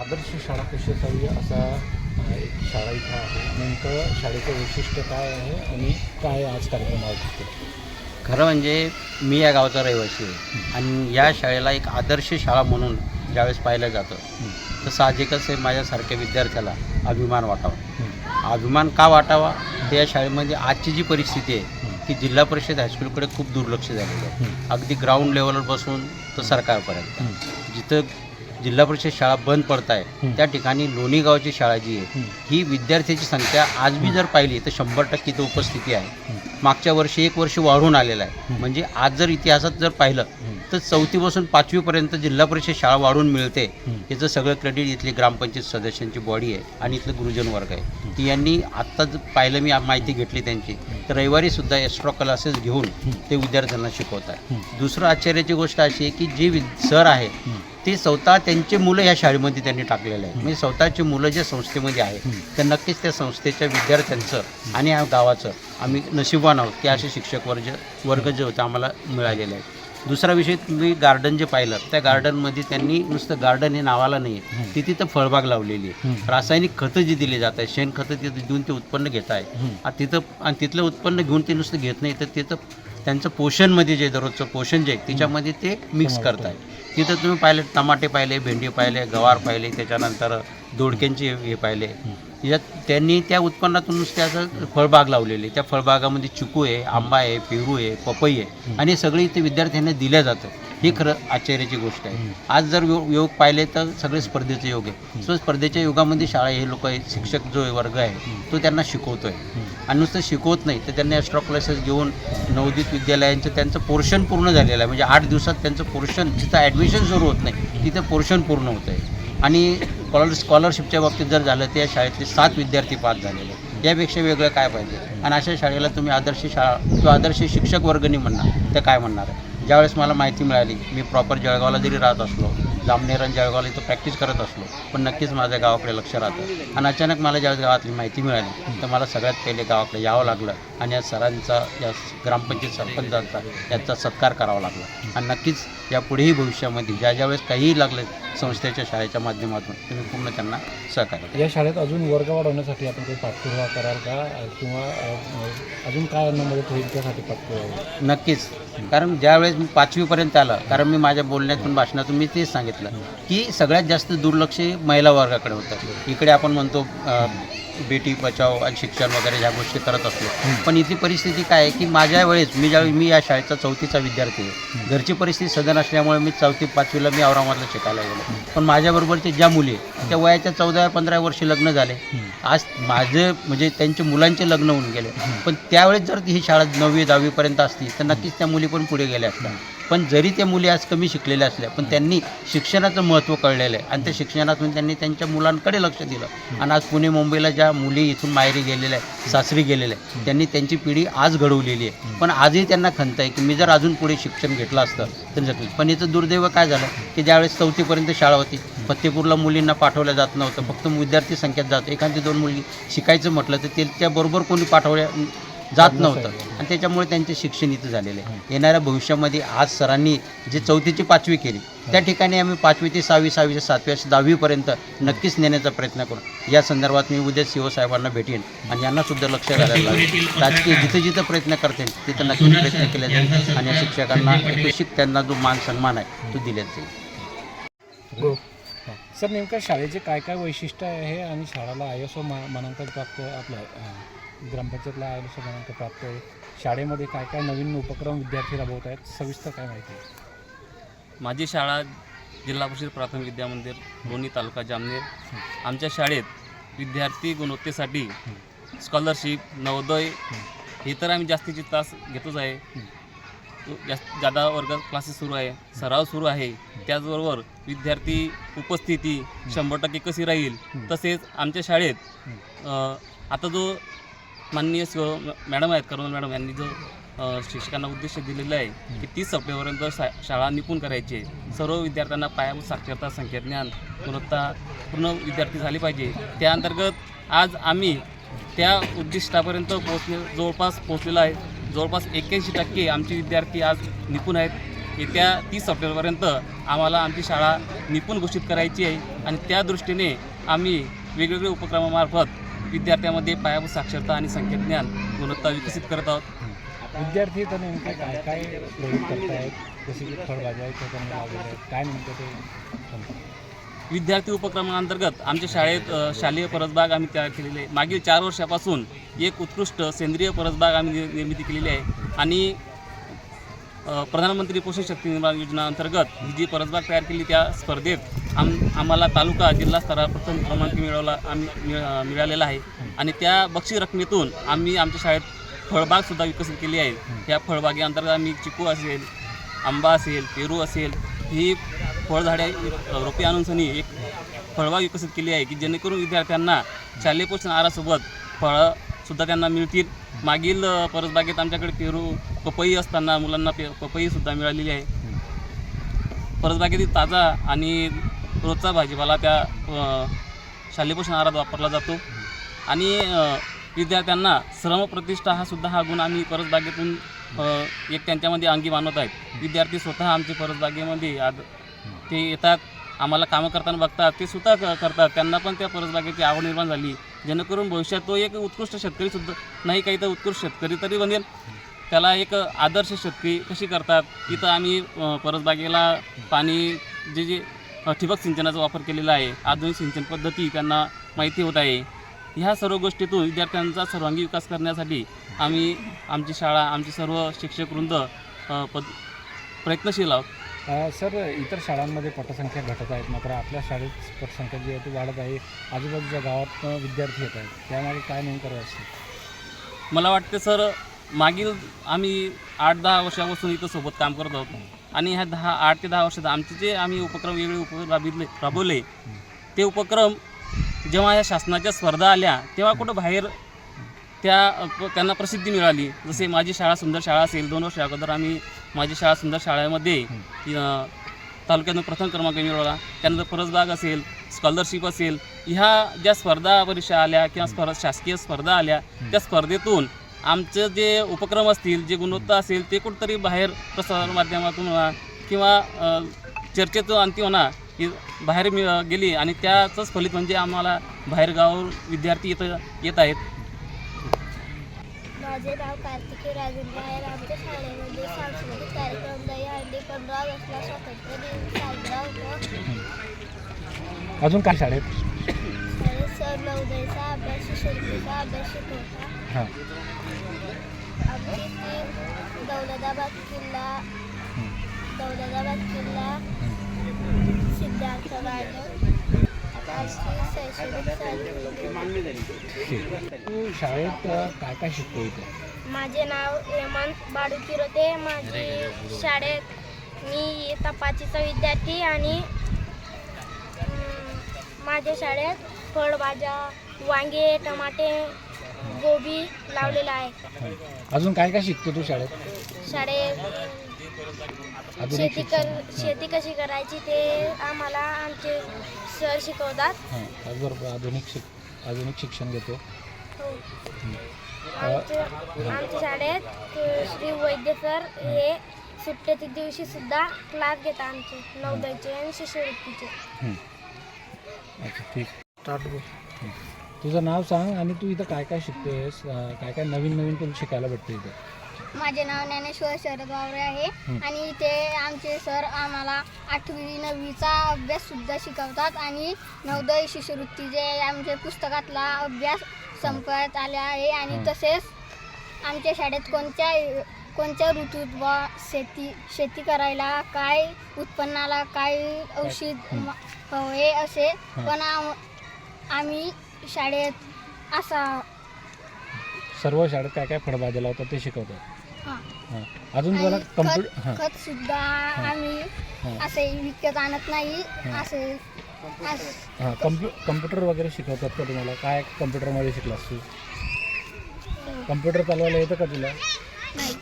आदर्श शाळा कशी असावी असा एक शाळा इथं आहे. नेमकं शाळेचं वैशिष्ट्य काय आहे आणि काय आज कार्यक्रम आयोजित केला खरं म्हणजे मी या गावचा रहिवासी आहे. आणि या शाळेला एक आदर्श शाळा म्हणून ज्यावेळेस पाहिलं जातं तर साहजिकच आहे माझ्यासारख्या विद्यार्थ्याला अभिमान वाटावा. अभिमान का वाटावा? तर या शाळेमध्ये आजची जी परिस्थिती आहे की जिल्हा परिषद हायस्कूलकडे खूप दुर्लक्ष झालेलं आहे. अगदी ग्राउंड लेवलवर बसून तर सरकारपर्यंत. जिथं जिल्हा परिषद शाळा बंद पडत आहे. त्या ठिकाणी लोणी गावची शाळा जी आहे ही विद्यार्थ्याची संख्या आज बी जर पाहिली तर शंभर टक्के इथं उपस्थिती आहे. मागच्या वर्षी एक वर्ष वाढून आलेलं आहे. म्हणजे आज जर इतिहासात जर पाहिलं तर चौथीपासून पाचवीपर्यंत जिल्हा परिषद शाळा वाढून मिळते. याचं सगळं क्रेडिट इथली ग्रामपंचायत सदस्यांची बॉडी आहे आणि इथलं गुरुजन वर्ग आहे. यांनी आत्ता जर पाहिलं मी माहिती घेतली त्यांची. तर रविवारी सुद्धा एक्स्ट्रा क्लासेस घेऊन ते विद्यार्थ्यांना शिकवत आहे दुसरं आश्चर्याची गोष्ट अशी आहे की जे सर आहे ते स्वतः त्यांचे मुलं या शाळेमध्ये त्यांनी टाकलेले आहे. म्हणजे स्वतःची मुलं ज्या संस्थेमध्ये आहे तर नक्कीच त्या संस्थेच्या विद्यार्थ्यांचं आणि या गावाचं आम्ही नशिबान आहोत की असे शिक्षक वर्ग वर्ग जे होते आम्हाला मिळालेले आहेत. दुसरा विषय तुम्ही गार्डन जे पाहिलं त्या गार्डनमध्ये त्यांनी नुसतं गार्डन हे नावाला नाही आहे ती तिथं फळबाग लावलेली आहे. रासायनिक खतं जी दिली जात आहे शेणखतं तिथं देऊन ते उत्पन्न घेत आहे तिथं आणि तिथलं उत्पन्न घेऊन ते नुसतं घेत नाही तर तिथं त्यांचं पोषणमध्ये जे दररोजचं पोषण जे आहे त्याच्यामध्ये ते मिक्स करत आहे तिथं तुम्ही पाहिले टमाटे पाहिले भेंडी पाहिले गवार पाहिले त्याच्यानंतर दोडक्यांचे हे पाहिले. यात त्यांनी त्या उत्पन्नातून नुसते असं फळबाग लावलेली त्या फळबागामध्ये चिकू आहे आंबा आहे पेरू आहे पपई आहे. आणि हे सगळे इथे विद्यार्थ्यांना दिल्या जातं. ही खरं आश्चर्याची गोष्ट आहे. आज जर यो- योग पाहिले तर सगळे स्पर्धेचे योग आहे. सो स्पर्धेच्या युगामध्ये शाळा हे लोक आहेत. शिक्षक जो वर्ग आहे तो त्यांना शिकवतोय. आणि नुसतं शिकवत नाही तर त्यांनी एक्स्ट्रा क्लासेस घेऊन नवोदित विद्यालयांचं त्यांचं पोर्शन पूर्ण झालेलं आहे. म्हणजे आठ दिवसात त्यांचं पोर्शन जिथं ॲडमिशन सुरू होत नाही तिथं पोर्शन पूर्ण होतं आहे आणि स्कॉलर स्कॉलरशिपच्या बाबतीत जर झालं तर या शाळेतले सात विद्यार्थी पास झालेले यापेक्षा वेगळं काय पाहिजे? आणि अशा शाळेला तुम्ही आदर्श शाळा किंवा आदर्श शिक्षक वर्गणी म्हणणार तर काय म्हणणार? आहे ज्यावेळेस मला माहिती मिळाली मी प्रॉपर जळगावला जरी राहत असलो जामनेर आणि जळगावला इथं प्रॅक्टिस करत असलो पण नक्कीच माझ्या गावाकडे लक्ष राहतं. आणि अचानक मला ज्यावेळेस गावातली माहिती मिळाली तर मला सगळ्यात पहिले गावाकडे यावं लागलं आणि या सरांचा या ग्रामपंचायत सरपंचांचा याचा सत्कार करावा लागला. आणि नक्कीच यापुढेही भविष्यामध्ये ज्या ज्यावेळेस काहीही लागलं संस्थेच्या शाळेच्या माध्यमातून तुम्ही पूर्ण त्यांना सहकार्य करा. या शाळेत अजून वर्ग वाढवण्यासाठी आपण काही पाठपुरावा कराल का? किंवा अजून काय मदत होईल त्यासाठी पाठपुरावा? नक्कीच. कारण ज्यावेळेस मी पाचवीपर्यंत आलं कारण मी माझ्या बोलण्यातून भाषणातून मी तेच सांगितलं की सगळ्यात जास्त दुर्लक्ष महिला वर्गाकडे होतं. इकडे आपण म्हणतो बेटी बचाव आणि शिक्षण वगैरे ह्या गोष्टी करत असलो पण इथली परिस्थिती काय आहे की माझ्या वेळेस मी ज्यावेळी मी या शाळेचा चौथीचा विद्यार्थी आहे. घरची परिस्थिती सदन असल्यामुळे मी चौथी पाचवीला मी औरंगाबादला शिकायला गेलो. पण माझ्याबरोबरचे ज्या मुली त्या वयाच्या चौदा पंधरा वर्षी लग्न झाले. आज माझे म्हणजे त्यांच्या मुलांचे लग्न होऊन गेले. पण त्यावेळेस जर ही शाळा नववी दहावीपर्यंत असती तर नक्कीच त्या मुली पण पुढे गेल्या असत्या. पण जरी त्या मुली आज कमी शिकलेल्या असल्या पण त्यांनी शिक्षणाचं महत्त्व कळलेलं आहे. आणि त्या शिक्षणातून त्यांनी त्यांच्या मुलांकडे लक्ष दिलं. आणि आज पुणे मुंबईला ज्या मुली इथून माहेरी गेलेल्या आहेत सासरी गेलेल्या आहेत त्यांनी त्यांची पिढी आज घडवलेली आहे. पण आजही त्यांना खंत आहे की मी जर अजून पुढे शिक्षण घेतलं असतं तर नक्की पण याचं दुर्दैव काय झालं की ज्यावेळेस चौथीपर्यंत शाळा होती फत्तेपूरला मुलींना पाठवलं जात नव्हतं. फक्त विद्यार्थी संख्येत जात. एखादी दोन मुलगी शिकायचं म्हटलं तर त्याच्याबरोबर कोणी पाठवल्या जात नव्हतं. आणि त्याच्यामुळे त्यांचे शिक्षण इथं झालेलं. आहे येणाऱ्या भविष्यामध्ये आज सरांनी जे चौथी ते पाचवी केली त्या ठिकाणी आम्ही पाचवी ते सहावी सहावी ते सातवी अशी दहावीपर्यंत नक्कीच नेण्याचा प्रयत्न करू. या संदर्भात मी उद्या सी साहेबांना भेटेन आणि यांना सुद्धा लक्ष घालायला लागेल राजकीय जिथं जिथं प्रयत्न करतील तिथं नक्कीच प्रयत्न केले जाईल आणि या शिक्षकांना अपेक्षित त्यांना जो मान सन्मान आहे तो दिल्याच जाईल. हो. सर नेमकं शाळेचे काय काय वैशिष्ट्य आहे आणि शाळेला आय एस ओ मा मानांकन प्राप्त आपलं ग्रामपंचायतला आय क्रमांक प्राप्त आहे. शाळेमध्ये काय काय नवीन उपक्रम विद्यार्थी राबवत आहेत सविस्तर काय माहिती? आहे माझी शाळा जिल्हा परिषद प्राथमिक विद्यामंदिर लोणी तालुका जामनेर. आमच्या शाळेत विद्यार्थी गुणवत्तेसाठी स्कॉलरशिप नवोदय हे तर आम्ही जास्तीचे तास घेतोच आहे. जास्त जादा वर्ग क्लासेस सुरू आहे सराव सुरू आहे त्याचबरोबर विद्यार्थी उपस्थिती शंभर टक्के कशी राहील तसेच आमच्या शाळेत आता जो माननीय शिव मॅडम आहेत करुणा मॅडम यांनी जो शिक्षकांना उद्देश दिलेला आहे की तीस सप्टेंबरपर्यंत शा शाळा निपुण करायची आहे. सर्व विद्यार्थ्यांना पायाभूत साक्षरता संख्याज्ञान गुणवत्ता पूर्ण विद्यार्थी झाली पाहिजे. त्या अंतर्गत आज आम्ही त्या उद्दिष्टापर्यंत पोहोचले जवळपास पोहोचलेला आहे. जवळपास एक्क्याऐंशी टक्के आमचे विद्यार्थी आज निपुण आहेत. येत्या तीस सप्टेंबरपर्यंत आम्हाला आमची शाळा निपुण घोषित करायची आहे. आणि त्या दृष्टीने आम्ही वेगवेगळ्या उपक्रमामार्फत विद्यार्थ्यांमध्ये पायाभूत साक्षरता आणि संख्याज्ञान गुणवत्ता विकसित करत आहोत. विद्यार्थी तर नेमके काय काय प्रयोग करतायत? जसे की फळभाज्या लावलेल्या आहेत. काय नेमकं ते? विद्यार्थी उपक्रमांतर्गत आमच्या शाळेत अ, शालेय परसबाग आम्ही तयार केलेली आहे. मागील चार वर्षापासून एक उत्कृष्ट सेंद्रिय परसबाग आम्ही नि- निर्मिती केलेली आहे. आणि अ, प्रधानमंत्री पोषण शक्ती निर्माण योजना अंतर्गत ही जी परसबाग तयार केली त्या स्पर्धेत आम आम्हाला तालुका जिल्हा स्तरावर प्रथम क्रमांक मिळवला आम्ही मिळालेला आहे. आणि त्या बक्षीस रकमेतून आम्ही आमच्या शाळेत फळबागसुद्धा विकसित केली आहे. त्या फळबागेअंतर्गत आम्ही चिकू असेल आंबा असेल पेरू असेल ही फळझाडे रोपे आणून सनी एक फळबाग विकसित केली आहे की जेणेकरून विद्यार्थ्यांना शालेय पोषण आहारासोबत फळंसुद्धा त्यांना मिळतील. मागील परसबागेत आमच्याकडे पेरू पपई असताना मुलांना पे पपईसुद्धा मिळालेली आहे. परसबागेतील ताजा आणि रोजचा भाजीपाला त्या शालेपोषण आहारात वापरला जातो. आणि विद्यार्थ्यांना श्रमप्रतिष्ठा हा सुद्धा हा गुण आम्ही परसबागेतून एक त्यांच्यामध्ये अंगी मानवत आहेत. विद्यार्थी स्वतः आमचे परसबागेमध्ये आज ते येतात आम्हाला कामं करताना बघतात ते सुद्धा क- करतात. त्यांना पण त्या परसबागेची आवड निर्माण झाली. जेणेकरून भविष्यात तो एक उत्कृष्ट शेतकरी सुद्धा नाही काही तर उत्कृष्ट शेतकरी तरी बनेल. त्याला एक आदर्श शेतकरी कशी करतात? इथं आम्ही परसबागेला पाणी जे जे ठिबक सिंचनाचा वापर केलेला आहे. आधुनिक सिंचन पद्धती त्यांना माहिती होत आहे. ह्या सर्व गोष्टीतून विद्यार्थ्यांचा सर्वांगीण विकास करण्यासाठी आम्ही आमची शाळा आमचे सर्व शिक्षक वृंद पद प्रयत्नशील आहोत. सर इतर शाळांमध्ये पटसंख्या घटत आहेत मात्र आपल्या शाळेत पटसंख्या जी आहे ती वाढत आहे. आजूबाजूच्या गावात विद्यार्थी येत आहेत. त्यामागे काय नेमकं रहस्य? मला वाटते सर मागील आम्ही आठ दहा वर्षापासून इथं सोबत काम करत आहोत. आणि ह्या दहा आठ ते दहा वर्षात आमचे जे आम्ही उपक्रम वेगळे उपक्रम राबविले राबवले ते उपक्रम जेव्हा या शासनाच्या स्पर्धा आल्या तेव्हा कुठं बाहेर त्या त्यांना प्रसिद्धी मिळाली. जसे माझी शाळा सुंदर शाळा असेल दोन वर्ष अगोदर आम्ही माझी शाळा सुंदर शाळेमध्ये तालुक्यातून प्रथम क्रमांक मिळवला. त्यानंतर परसबाग असेल स्कॉलरशिप असेल ह्या ज्या स्पर्धा परीक्षा आल्या किंवा स्पर्धा शासकीय स्पर्धा आल्या त्या स्पर्धेतून आमचं जे उपक्रम असतील जे गुणवत्ता असेल ते कुठंतरी बाहेर प्रसार माध्यमातून म्हणा किंवा अ, चर्चेतून अंती म्हणा ही बाहेर मि गेली आणि त्याचंच फलित म्हणजे आम्हाला बाहेरगाव विद्यार्थी इथं येत आहेत. माझे नाव कार्तिकी राजेंद्र आहे. आमच्या शाळेमध्ये सांस्कृतिक कार्यक्रम दही हंडी पंधरा ऑगस्टला स्वातंत्र्य दिन साजरा होतो. अजून काय शाळेत? सर नवोदयचा अभ्यास शिष्यवृत्तीचा अभ्यास शिकवता हां. आमची टीम दौलताबाद किल्ला दौलताबाद किल्ला सिद्धार्थ गार्डन. शैक्षणिक तू शाळेत अ, काय काय शिकतो इथं? माझे नाव हेमंत बाडू किरोते माझी शाळेत मी इयत्ता पाचवीचा विद्यार्थी आणि अं, माझ्या शाळेत फळभाज्या वांगे टमाटे गोबी लावलेला आहे. अजून काय काय शिकतो तू शाळेत? शाळेत आधुनिक शेती कर शेती कशी करायची ते आम्हाला आमचे सर शिकवतात. हां. त्याचबरोबर आधुनिक शिक आधुनिक शिक्षण घेतो. हो. आमच्या आमच्या शाळेत अ, श्री वैद्य सर हे सुट्टीच्या दिवशी सुद्धा क्लास घेतात आमचे नवोदयचे आणि शिष्यवृत्तीचे. हं. अच्छा ठीक. स्टार्ट. तुझं नाव सांग आणि तू इथं काय काय शिकतोयस अं, काय काय नवीन नवीन तुला शिकायला भेटतं इथं माझे नाव ज्ञानेश्वर शरद वावरे आहे हं. आणि इथे आमचे सर आम्हाला आठवी नववीचा अभ्यास सुद्धा शिकवतात आणि नवोदय शिष्यवृत्तीचे आमचे पुस्तकातला अभ्यास संपत आले आहे आणि हं. तसेच आमच्या शाळेत कोणत्या कोणत्या ऋतूत व शेती शेती करायला काय उत्पन्नाला काय औषध हं. म- हवे असे हं. पण आम- आम्ही शाळेत असा. सर्व शाळेत काय काय फळभाज्या लावतात ते शिकवतात. हां. हां. अजून तुला आणि कम्प्युटर हां. खत खत सुद्धा आम्ही हां. असे विकत आणत नाही. हं. असे अस- हां कम्प्यु कम्प्युटर वगैरे शिकवतात का तुम्हाला? काय कम्प्युटरमध्ये शिकलास तू? कम्प्युटर चालवायला येतं का तुला? नाही.